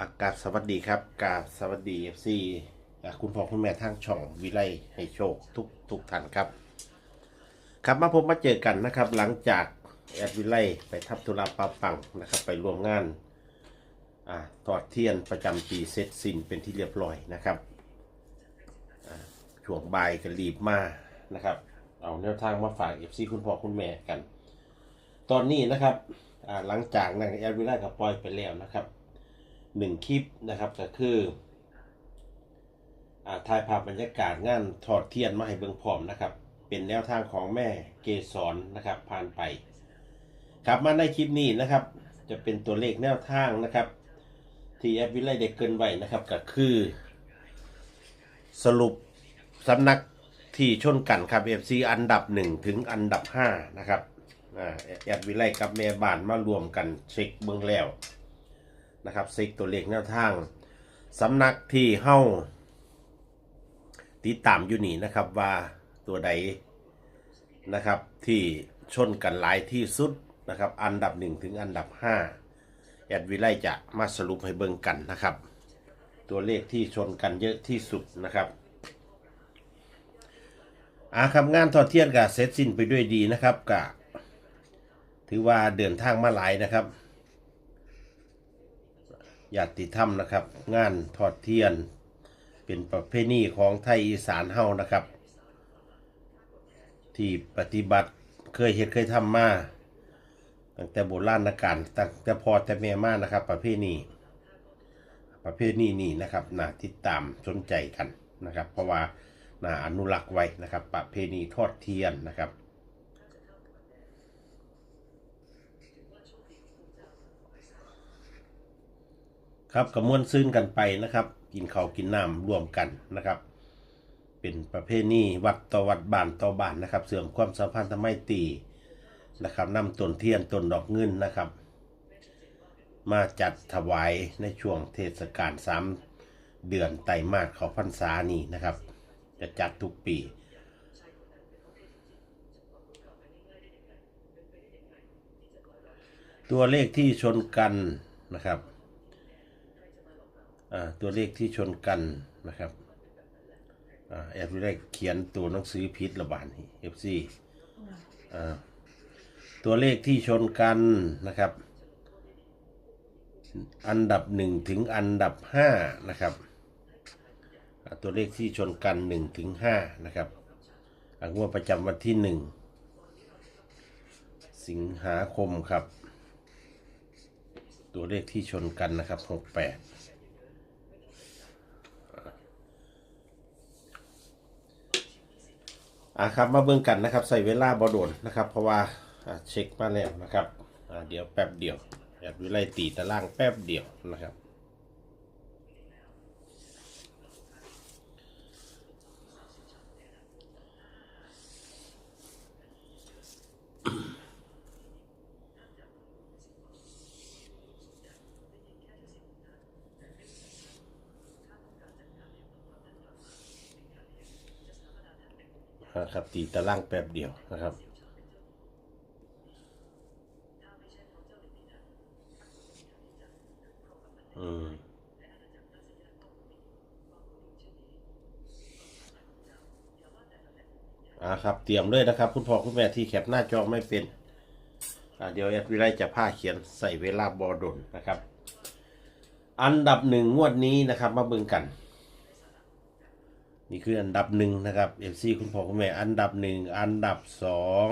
อากาศสวัสดีครับกาบสวัสดีเอฟซีคุณพ่อคุณแม่ทางช่องวิไลให้โชคทุกทุกท่านครับ ครับมาพบมาเจอกันนะครับ หลังจากแอดวิไลไปทับธุระปาปังนะครับ ไปร่วมงานอ่าทอดเทียนประจำปีเสร็จสิ้นเป็นที่เรียบร้อยนะครับช่วงบ่ายก็รีบมานะครับ เอาแนวทางมาฝากเอฟซีคุณพ่อคุณแม่กัน ตอนนี้นะครับหลังจากนั้นแอดวิไลก็ปล่อยไปแล้วนะครับ หนึ่งคลิปนะครับก็คือถ่ายภาพบรรยากาศงานถอดเทียนมาให้เบิ่งพร้อมนะครับ เป็นแนวทางของแม่เกสรนะครับผ่านไปครับมาในคลิปนี้นะครับ จะเป็นตัวเลขแนวทางนะครับ ที่แอปวิไลเด็กเกินไว้นะครับก็คือ สรุปสำนักที่ชนกันครับ FC อันดับ 1 ถึงอันดับ 5 นะครับแอดวิไลกับแม่บ้านมารวมกันเช็คเบื้องแล้ว นะครับซ็กตัวเลขแนวทางสำนักที่เฮ้าติดตามอยู่นี่นะครับว่าตัวใดนะครับที่ชนกันหลายที่สุดนะครับอันดับ 1 ถึงอันดับ 5 แอดวิไลจะมาสรุปให้เบิ่งกันนะครับ ตัวเลขที่ชนกันเยอะที่สุดนะครับอาครับงานทอดเทียนกับเสร็จสิ้นไปด้วยดีนะครับกับถือว่าเดินทางมาหลายนะครับ ญาติธรรมนะครับ งานทอดเทียน เป็นประเพณีของไทยอีสานเฮานะครับ ที่ปฏิบัติเคยเห็นเคยทำมาตั้งแต่โบราณกาลตั้งแต่พอแต่แม่มานะครับ ประเพณีประเพณีนี้นะครับน่าติดตามสนใจกันนะครับ เพราะว่าน่าอนุรักษ์ไว้นะครับ ประเพณีทอดเทียนนะครับ ครับกระมวลซื่นกันไปนะครับ กินข้าวกินน้ำร่วมกันนะครับ เป็นประเพณีวัดต่อวัดบ้านต่อบ้านนะครับ เสื่อมความสัมพันธ์ทำไมตีนะครับนำต้นเทียนต้นดอกเงินนะครับ มาจัดถวายในช่วงเทศกาลสามเดือนไตรมาสเขาพรรษานี้นะครับ จะจัดทุกปีตัวเลขที่ชนกันนะครับ ตัวเลขที่ชนกันนะครับแอดวิไลเขียนตัวหนังสือพิษระบาดนี่ FC อ่าตัวเลขที่ชนกันนะครับ อันดับหนึ่งถึงอันดับห้านะครับ ตัวเลขที่ชนกันหนึ่งถึงห้านะครับงวดประจำวันที่หนึ่งสิงหาคมครับ ตัวเลขที่ชนกันนะครับหกแปด อะครับมาเบิ่งกันนะครับใส่เวลาบอโดนนะครับ เพราะว่าเช็คมาแล้วนะครับเดี๋ยวแป๊บเดียวแอดวิไลตีตารางแป๊บเดียวนะครับ นะครับตีตารางแป๊บเดียวนะครับอืมอ่าครับเตรียมเลยนะครับ คุณพ่อคุณแม่ที่แคปหน้าจอไม่เป็นอ่าเดี๋ยวแอดวิไลจะผ้าเขียนใส่เวลาบอดนนะครับ อันดับหนึ่งงวดนี้นะครับ มาเบิ่งกัน นี่คืออันดับหนึ่งนะครับ FC คุณพ่อคุณแม่อันดับหนึ่งอันดับสอง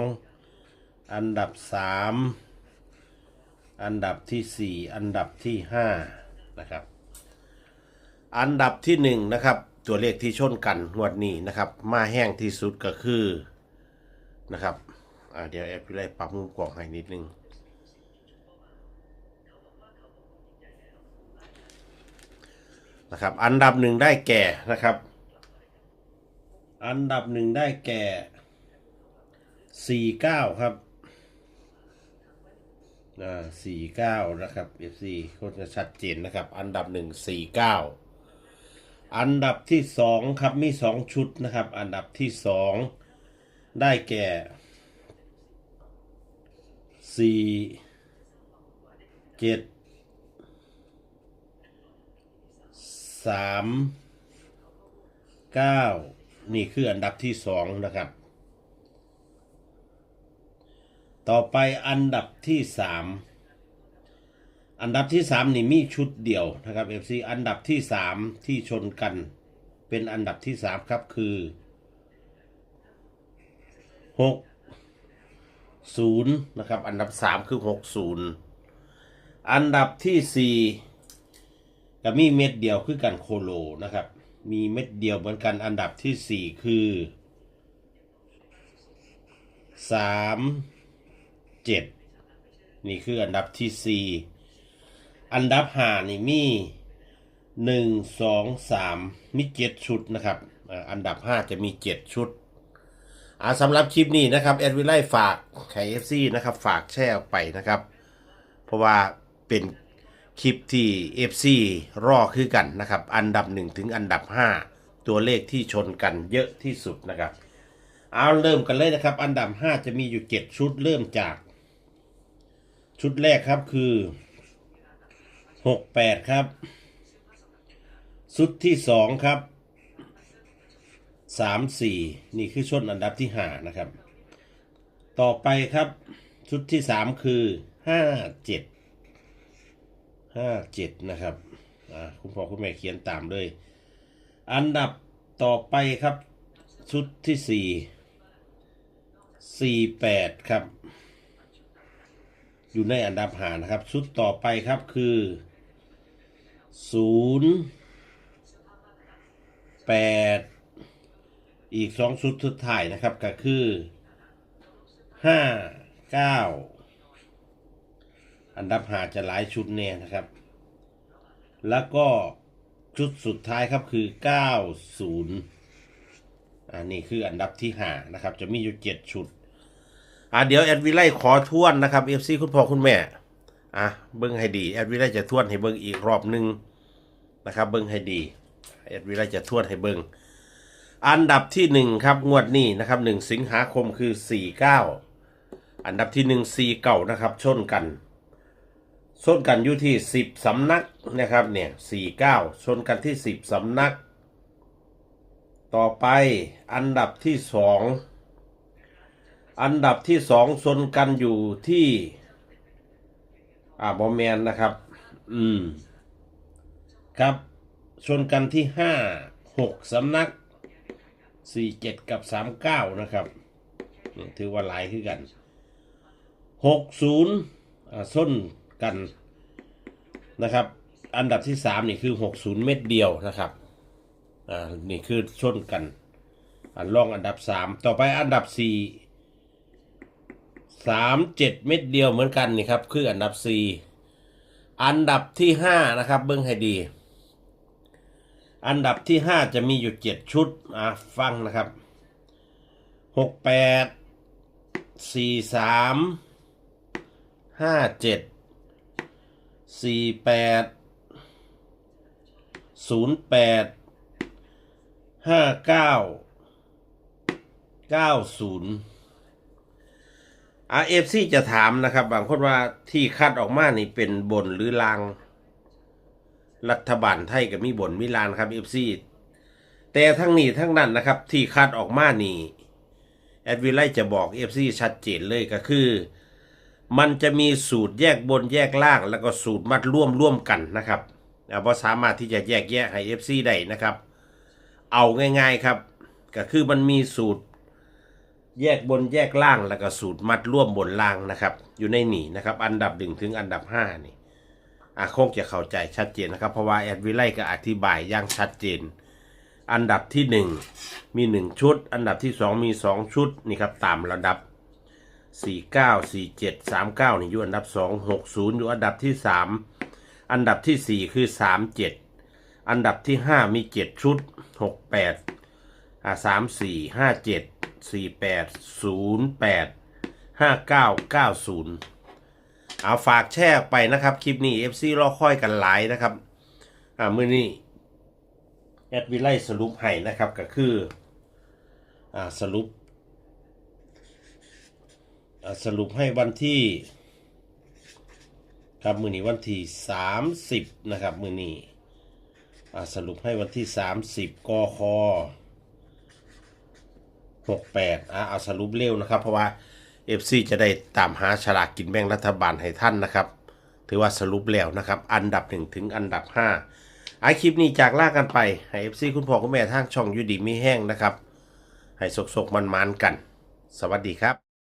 อันดับสามอันดับที่สี่อันดับที่ห้านะครับ อันดับที่หนึ่งนะครับ ตัวเลขที่ชนกันงวดนี้นะครับ มาแห้งที่สุดก็คือนะครับเดี๋ยวแอปพิไลปรับมุมกล่องให้นิดนึงนะครับ อันดับหนึ่งได้แก่นะครับ อันดับหนึ่งได้แก่สี่เก้าครับ อ่าสี่เก้านะครับ FC โคตรจะชัดเจนนะครับ อันดับหนึ่งสี่เก้าอันดับที่สองครับมีสองชุดนะครับ อันดับที่สองได้แก่สี่เจ็ดสามเก้า นี่คืออันดับที่สองนะครับ ต่อไปอันดับที่สามอันดับที่สามนี่มีชุดเดียวนะครับ FC อันดับที่สามที่ชนกัน เป็นอันดับที่สามครับคือหกศูนย์นะครับ อันดับสามคือหกศูนย์อันดับที่สี่ก็มีเม็ดเดียวคือกันโคโลนะครับ มีเม็ดเดียวเหมือนกันอันดับที่สี่คือสามเจ็ดนี่คืออันดับที่สี่อันดับห้านี่มีหนึ่งสองสามมีเจ็ดชุดนะครับ อันดับห้าจะมีเจ็ดชุดอาสำหรับคลิปนี้นะครับแอดวิไลฝากไข่เอฟซีนะครับ ฝากแชร์ออกไปนะครับ เพราะว่าเป็น คลิปที่ FC รอคือกันนะครับ อันดับ 1 ถึงอันดับ 5 ตัวเลขที่ชนกันเยอะที่สุดนะครับ เอาเริ่มกันเลยนะครับ อันดับ 5 จะมีอยู่ 7 ชุดเริ่มจาก ชุดแรกครับคือ 68 ครับ ชุดที่ 2 ครับสามสี่นี่คือชนอันดับที่ห้านะครับ ต่อไปครับชุดที่สามคือห้าเจ็ด ห้าเจ็ดนะครับคุณพ่อคุณแม่เขียนตามเลย อันดับต่อไปครับ ชุดที่สี่สี่แปดครับ อยู่ในอันดับหานะครับ ชุดต่อไปครับคือศูนย์แปดอีกสองชุดสุดท้ายนะครับก็คือห้าเก้า อันดับหาจะหลายชุดเนี่ยนะครับ แล้วก็ชุดสุดท้ายครับคือเก้าศูนย์อันนี้คืออันดับที่หานะครับ จะมีอยู่เจ็ดชุด อะเดี๋ยวแอดวิไลขอทวนนะครับเอฟซีคุณพ่อคุณแม่ อะเบิ้งให้ดีแอดวิไลจะทวนให้เบิ้งอีกรอบหนึ่งนะครับ เบิ้งให้ดีแอดวิไลจะทวนให้เบิ้งอันดับที่หนึ่งครับ งวดนี้นะครับหนึ่งสิงหาคมคือสี่เก้าอันดับที่หนึ่งซีเก่านะครับ ชนกัน ชนกันอยู่ที่สิบสำนักนะครับเนี่ยสี่เก้าชนกันที่สิบสำนัก ต่อไปอันดับที่สองอันดับที่สองชนกันอยู่ที่ อ่าบอมแมนนะครับ อืม ครับชนกันที่ห้าหกสำนักสี่เจ็ดกับสามเก้านะครับถือว่าหลายขึ้นกันหกศูนย์ส้น กันนะครับ อันดับที่สามนี่คือหกศูนย์เม็ดเดียวนะครับอ่านี่คือส้นกัน อันรองอันดับสามต่อไปอันดับสี่สามเจ็ดเม็ดเดียวเหมือนกันนี่ครับคืออันดับสี่อันดับที่ห้านะครับเบิ้งให้ดี อันดับที่ห้าจะมีอยู่เจ็ดชุดอะฟังนะครับหกแปดสี่สามห้าเจ็ด สี่แปดศูนย์แปดห้าเก้าเก้าศูนย์อาเอฟซีจะถามนะครับ บางคนว่าที่คัดออกมานี่เป็นบนหรือลาง รัฐบาลไทยกับมีบนมิลานครับเอฟซีแต่ทั้งนี้ทั้งนั้นนะครับ ที่คัดออกมานี่แอดวิไลจะบอกเอฟซีชัดเจนเลยก็คือ มันจะมีสูตรแยกบนแยกล่าง แล้วก็สูตรมัดร่วมร่วมกันนะครับเพราะสามารถที่จะแยกแยะให้เอฟซีได้นะครับ เอาง่าย ๆครับ ก็คือมันมีสูตรแยกบนแยกล่างแล้วก็สูตรมัดร่วมบนล่างนะครับ อยู่ในนี่นะครับ อันดับหนึ่งถึงอันดับห้านี่อะคงจะเข้าใจชัดเจนนะครับ เพราะว่าแอดวิไลก็อธิบายอย่างชัดเจน อันดับที่หนึ่งมีหนึ่งชุด อันดับที่สองมีสองชุดนี่ครับตามระดับ สี่เก้าสี่เจ็ดสามเก้านี่อยู่อันดับสองหกศูนย์อยู่อันดับที่สามอันดับที่สี่คือสามเจ็ดอันดับที่ห้ามีเจ็ดชุดหกแปดอ่าสามสี่ห้าเจ็ดสี่แปดศูนย์แปดห้าเก้าเก้าศูนย์เอาฝากแชร์ไปนะครับ คลิปนี้ FC รอค่อยกันหลายนะครับ อ่ามื่อนี้แอดวิไลสรุปให้นะครับก็คือ อ่าสรุป อ่าสรุปให้วันที่ครับมือนี้วันที่สามสิบนะครับมือนี้อ่าสรุปให้วันที่30กค68อ่าเอาสรุปเร็วนะครับ เพราะว่า FC จะได้ตามหาฉลากกินแบ่งรัฐบาลให้ท่านนะครับ ถือว่าสรุปแล้วนะครับ อันดับ1ถึงอันดับ5อาคลิปนี้จากลากันไปให้ FC คุณพ่อคุณแม่ทางช่องยูดีมีแห้งนะครับ ให้สกๆมันๆกัน สวัสดีครับ